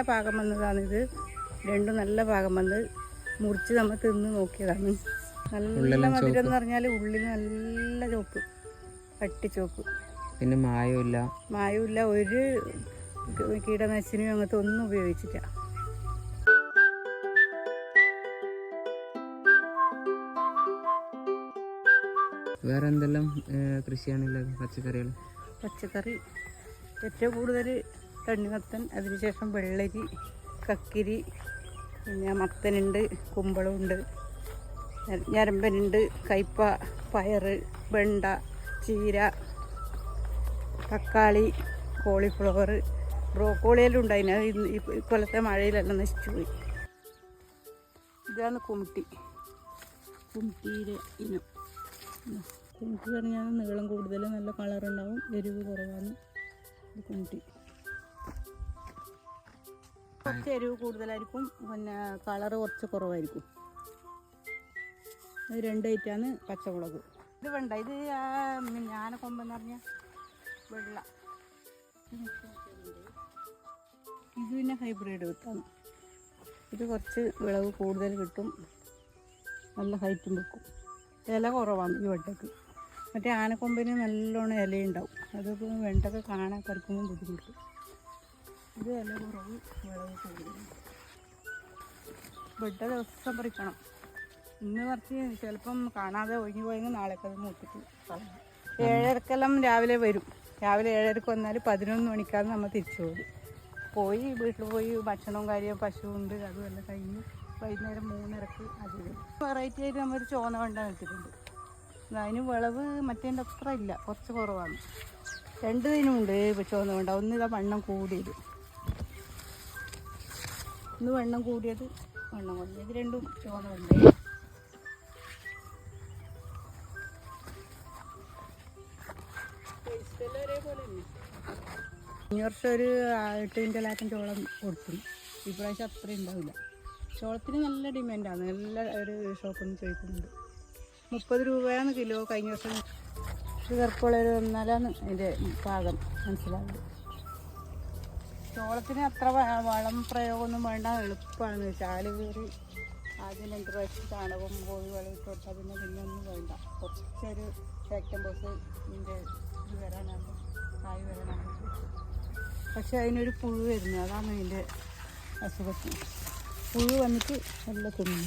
നല്ല പാകം വന്നതാണിത്. രണ്ടും നല്ല പാകം വന്ന് മുറിച്ച് നമ്മൾ തിന്ന് നോക്കിയതാണ്. നല്ല മധുരം എന്ന് പറഞ്ഞാൽ ഉള്ളിൽ നല്ല ചോപ്പ് പട്ടിച്ചോപ്പ് പിന്നെ മായമില്ല മായമില്ല ഒരു കീടനാശിനിയും അങ്ങനത്തെ ഒന്നും ഉപയോഗിച്ചില്ല. വേറെ എന്തെല്ലാം കൃഷിയാണുള്ളത് പച്ചക്കറികൾ. പച്ചക്കറി ഏറ്റവും കൂടുതൽ തണ്ണിമത്തൻ അതിനുശേഷം വെള്ളരി കക്കിരി പിന്നെ മത്തനുണ്ട് കുമ്പളമുണ്ട് ഞരമ്പനുണ്ട് കയ്പ പയർ വെണ്ട ചീര തക്കാളി കോളിഫ്ലവർ ബ്രോക്കോളിയെല്ലാം ഉണ്ടായിന്. ഇന്ന് ഇക്കൊല്ലത്തെ മഴയിലെല്ലാം നശിച്ചു പോയി. ഇതാണ് കുമിട്ടി. കുമിട്ടിയിലെ ഇനം. കുമിട്ടി പറഞ്ഞാൽ നീളം കൂടുതൽ നല്ല കളറുണ്ടാവും എരിവ് കുറവാണ്. കുമിട്ടി. കുറച്ച് എരിവ് കൂടുതലായിരിക്കും. പിന്നെ കളറ് കുറച്ച് കുറവായിരിക്കും. ഇത് രണ്ട് ഐറ്റാണ് പച്ചമുളക്. ഇത് വേണ്ട. ഇത് ആ ഞാനക്കൊമ്പെന്ന് പറഞ്ഞ വെള്ള. ഇത് പിന്നെ ഹൈബ്രിഡ് വിത്താണ് ഇത് കുറച്ച് വിളവ് കൂടുതൽ കിട്ടും. നല്ല ഹൈറ്റും വെക്കും. ഇല കുറവാണ് ഈ വെട്ടക്ക്. മറ്റേ ആനക്കൊമ്പിന് നല്ലോണം ഇലയുണ്ടാവും. അതൊക്കെ വെണ്ടൊക്കെ കാണാൻ കറുക്കുമ്പോൾ ബുദ്ധിമുട്ട്. ഇത് വില കുറവ് വിളവ് കൂടുതൽ വെണ്ട ദിവസം പറിക്കണം. ഇന്ന് കുറച്ച് ചിലപ്പം കാണാതെ ഒഴിഞ്ഞു പോയെങ്കിൽ നാളേക്ക് അത് മൂത്തിട്ട് പറയാം ഏഴരക്കെല്ലാം രാവിലെ വരും. രാവിലെ ഏഴരക്ക് വന്നാൽ പതിനൊന്ന് മണിക്കാണ് നമ്മൾ തിരിച്ചു പോകും പോയി വീട്ടിൽ പോയി ഭക്ഷണവും കാര്യവും പശുവുണ്ട് അതും എല്ലാം കഴിഞ്ഞ് വൈകുന്നേരം മൂന്നരക്ക് അത് വെറൈറ്റി ആയിട്ട് നമ്മൾ ചോന്ന കൊണ്ടാണ് നട്ടിട്ടുണ്ട് അതിന് വിളവ് മറ്റേന്റെ അത്ര ഇല്ല. കുറച്ച് കുറവാണ്. രണ്ട് ദിനമുണ്ട് ചോന്ന വേണ്ട. ഒന്ന് ഇതാ വണ്ണം കൂടിയത്. ഒന്ന് വെണ്ണം കൂടിയത് വെണ്ണം കുറഞ്ഞത് ഇത് രണ്ടും ചോന്ന വേണ്ട ഈ വർഷം ഒരു എട്ട് എട്ട് ലാക്കം ചോളം കൊടുത്തു. ഇപ്രാവശ്യം അത്രയും ഉണ്ടാവില്ല. ചോളത്തിന് നല്ല ഡിമാൻഡാണ് നല്ല ഒരു ഷോപ്പിൽ നിന്ന് ചോദിക്കുന്നുണ്ട്. മുപ്പത് രൂപയാണ് കിലോ കഴിഞ്ഞ വർഷം. ഷുഗർക്കുള്ളവർ വന്നാലാണ് അതിന്റെ പാകം മനസ്സിലാവുന്നത് ചോളത്തിന് അത്ര വളം പ്രയോഗമൊന്നും വേണ്ട എളുപ്പമാണ്. ചാൽ കയറി ആദ്യം രണ്ട് പ്രാവശ്യം ചാണകം കോഴി വെള്ളമിട്ട് കൊടുത്താൽ പിന്നെ പിന്നെ ഒന്നും വേണ്ട. കുറച്ചൊരു സെക്കൻഡ് ബോസ് ഇതിന്റെ ഇത് വരാനാണ്. കായ് വരാനാണ്. പക്ഷെ അതിനൊരു പുഴു വരുന്നു. അതാണ് അതിന്റെ അസുഖത്തിന് പുഴു വന്നിട്ട് നല്ല തിന്നു